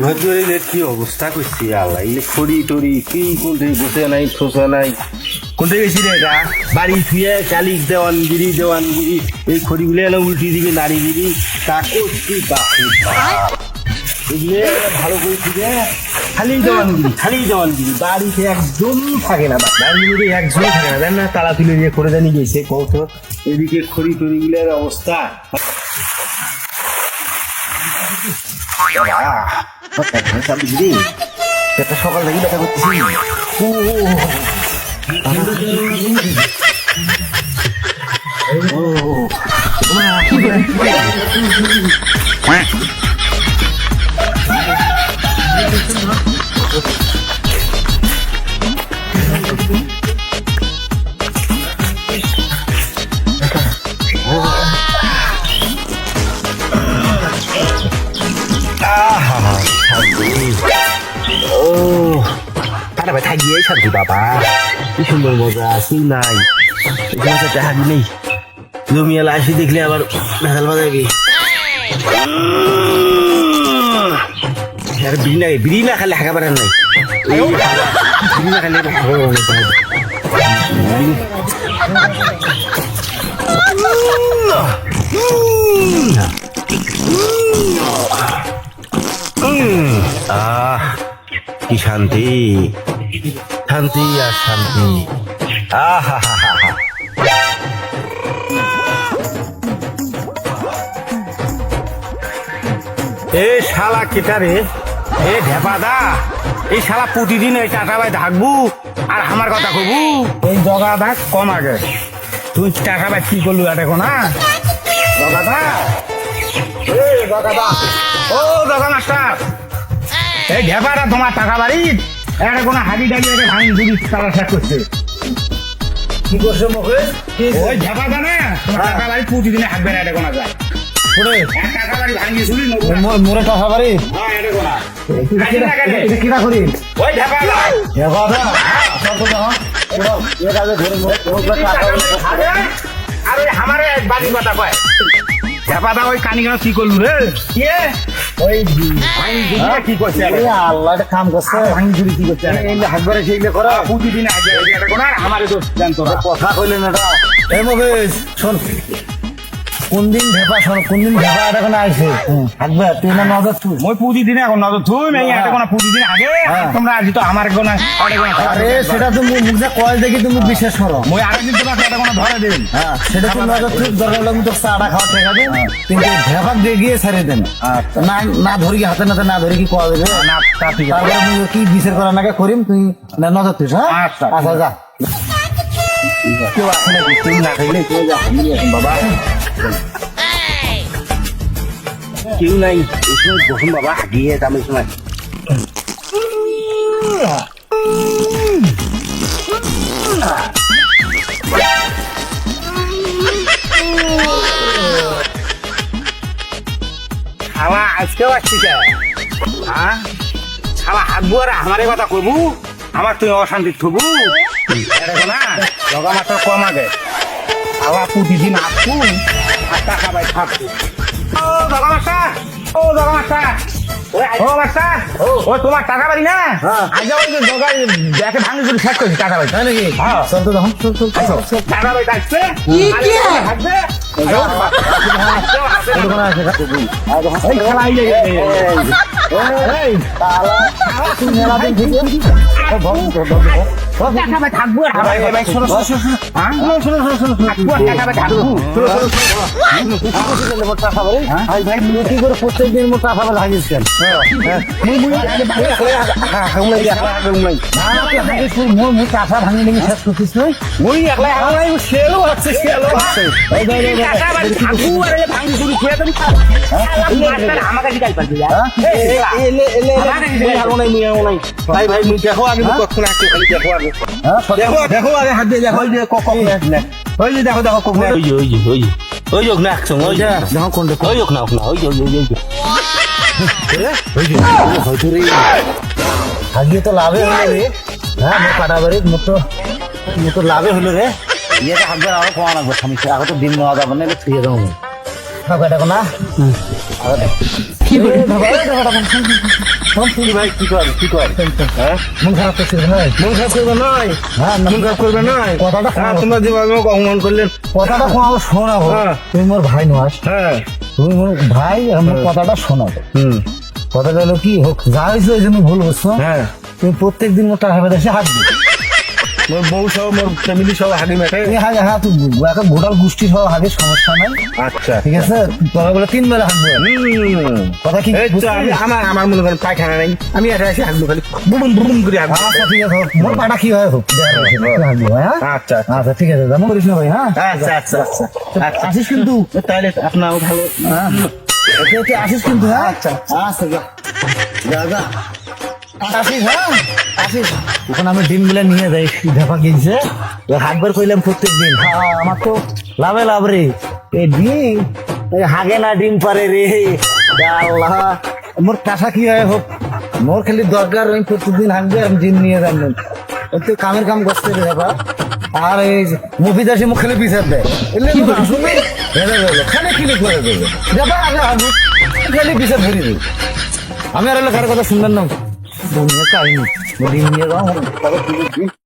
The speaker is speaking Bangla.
ভদ্রের কি অবস্থা করছি আল্লাহ? এই খড়ি টড়ি কি কোনটি বসে নাই ঠোসা নাই? কোনটা গেছি রে এটা? বাড়ি থুয়ে কালিক দেওয়ানগিরি দেওয়ানগিরি এই খড়িগুলো এনে উল্টি দিবি দিবি তা করছি বাপ। ভালো করে খালি দেওয়ানগিরি খালি দেওয়ানগিরি বাড়িতে একজন থাকে না বাড়ির একজন থাকে না। জান না তালা দিয়ে করে জানি গেছে কত এদিকে খড়ি টড়িগুলোর অবস্থা। একটা সকাল থেকে দেখা করতেছি। ও, ও, থাকিয়ে শান্তি বাবা, কি সুন্দর মজা কি নাই। জমিয়ালা আসি দেখলে আবার ভেজাল বাজাবে। আর বিড়ি না বিড়ি না খালে হাঁকা পারেন নাই। এই বিড়ি না খালে। আহ, কি শান্তি। শান্তি আর শান্তি। আহা হা হা হা এ শালা কেটারে এ ঢেপাদা, এই শালা প্রতিদিন এই টাটা ভাই থাকবু আর আমার কথা কবু। এই জগা দাগ কম আগে। তুই টাকা ভাই কি করলু এটা না? এ জগাদা ও জগা মাস্টার, এই ঢেপাটা তোমার টাকা বাড়ি? একটা কোনো হাড়ি ডালি একটা ভাঙি দুই তারা শেষ করছে। কি করছে মুখে? ওই ঢেপা জানে তোমার টাকা বাড়ি প্রতিদিনে হাঁকবে না এটা কোনা যায়। টাকা বাড়ি ভাঙিয়ে শুনি মোরে টাকা। বাড়ি হ্যাঁ এটা কোনা কিনা করি? ওই আরে, আর ওই আমারে বাড়ির কথা কয় ঢেপাদা ওই কানি কেন কি করলু রে? কে? ওই কি করছে? আল্লাহ কাম করছে। ভাঙি চুরি কি করছে আরে? হাত ধরে সেইলে করা। প্রতিদিন আগে আমারে তো জানতো কথা কইলেন এটা। মুকেশ শোন। কোন দিন ভেপা শোন কোন দিন ভেপা এটা কোনো তুই না নজর তুই মই প্রতিদিন এখন নজর থুই নাই এটা কোনো প্রতিদিন আগে হ্যাঁ। তোমরা আজি তো আমার কোনো আরে সেটা তুমি মুখ যা কয় দেখি তুমি বিশ্বাস করো। মই আরেকদিন তোমাকে এটা কোনো ধরে হ্যাঁ সেটা তুমি নজর তুই দরকার লাগবে তো চাটা খাওয়া টাকা দেন কিন্তু ভেপা দিয়ে গিয়ে ছেড়ে দেন। না না ধরি হাতে নাতে না ধরি কি কোয়া দেবে? না তা ঠিক আছে। তারপরে তুমি কি বিচার করার নাকি করিম তুই না নজর তুই হ্যাঁ? আচ্ছা। আচ্ছা যা। কেউ আছে নাকি কেউ না কেউ যা বাবা। কেউ নাই এই সময় বসুন বাবা এই সময় খাওয়া আজকেও আসছি হ্যাঁ খাওয়া হাগবো আর কথা কবু আমার তুই অশান্তি থবু না লগা মাত্র কম আগে খাওয়া প্রতিদিন আর টাকা পাই থাকব ও মাস্টার ও মাস্টার ও মাস্টার ও তোমার টাকা বাড়ি না হ্যাঁ। আজ যে জগাই দেখে ভাঙি করে টাকা বাড়ি তাই নাকি হ্যাঁ। চল তো দেখো চল চল চল টাকা বাড়ি আসছে থাকবে দোকানে খেলা থাকব হ্যাঁ কি করে প্রত্যেক দিন মোটা খাবার কাঁচা ভাঙি নিয়ে শেষ করছিস তুই একলাই আছে আছে আমাকে দিকাই পারবি এলে এলে ভাই ভাই মুই দেখো আগে মুই কখন আসছে খালি দেখো আগে দেখো হাত দিয়ে তো লাভে হলো রে হ্যাঁ মোট কাটাবাড়ি মোট মোট লাভে হলো রে ইয়েটা হাঁকবে আরও কমা লাগবে সমস্যা আগে তো ডিম নেওয়া যাবে না এটা না কি ভাই কি কর কি কর? হ্যাঁ? মন খারাপ করছিস ভাই মন খারাপ করবে নয় হ্যাঁ মন খারাপ করবে নয় কথাটা হ্যাঁ শোনো। তোমরা যেভাবে আমাকে অপমান করলেন কথাটা কোনো শোনাবো হ্যাঁ। তুমি মোর ভাই নয়। হ্যাঁ। তুমি মোর ভাই আমার মোর কথাটা শোনাবো হুম। কথাটা হলো কি হোক যা হয়েছে ওই জন্য ভুল বুঝছ? হ্যাঁ। তুমি প্রত্যেক দিন মোর টাকা হাঁটবে মোর বউ সহ মোর ফ্যামিলি সহ হাগি মেটে হাগে হ্যাঁ তুই একটা গোটাল গোষ্ঠী সহ সমস্যা নাই। আচ্ছা। ঠিক আছে? তোরা বলে তিন বেলা হুম কথা কি আমি? আমার আমার মনে করেন পায়খানা নাই। আমি এটা এসে হাগবো খালি। বুবুন বুবুন করে হাগবো। আচ্ছা ঠিক আছে মোর পাটা কি হয় হোক হ্যাঁ আচ্ছা আচ্ছা। ঠিক আছে জানো করিস না ভাই হ্যাঁ আচ্ছা আচ্ছা আচ্ছা। আচ্ছা। আসিস কিন্তু তাহলে আপনার ভালো হ্যাঁ আসিস কিন্তু হ্যাঁ আচ্ছা। আচ্ছা যা। যা যা। আসিস হ্যাঁ? আসিস। এখন আমি ডিমগুলো নিয়ে যাই দেখা গিয়েছে হাটবার কইলাম প্রত্যেক দিন। হ্যাঁ আমার তো লাভে লাভ রে। এই ডিম? এই হাগে না ডিম পারে রে। আল্লাহ। মোর কাঁসা কি হয় হোক মোর খালি দরকার আমি প্রত্যেকদিন হাঁকবে আমি ডিম নিয়ে যাবেন তো কামের কাম করতে রে বাবা আর এই মুফিদ আসে মুখ খালি পিছার দেয়। এলে আসলে হেরে গেল খালি করে দেবে যাবা আগে খালি পিছার ধরে দেবে আমি আর এলাকার কথা শুনবেন না। দুনিয়া কাহিনী। ডিম নিয়ে যাও।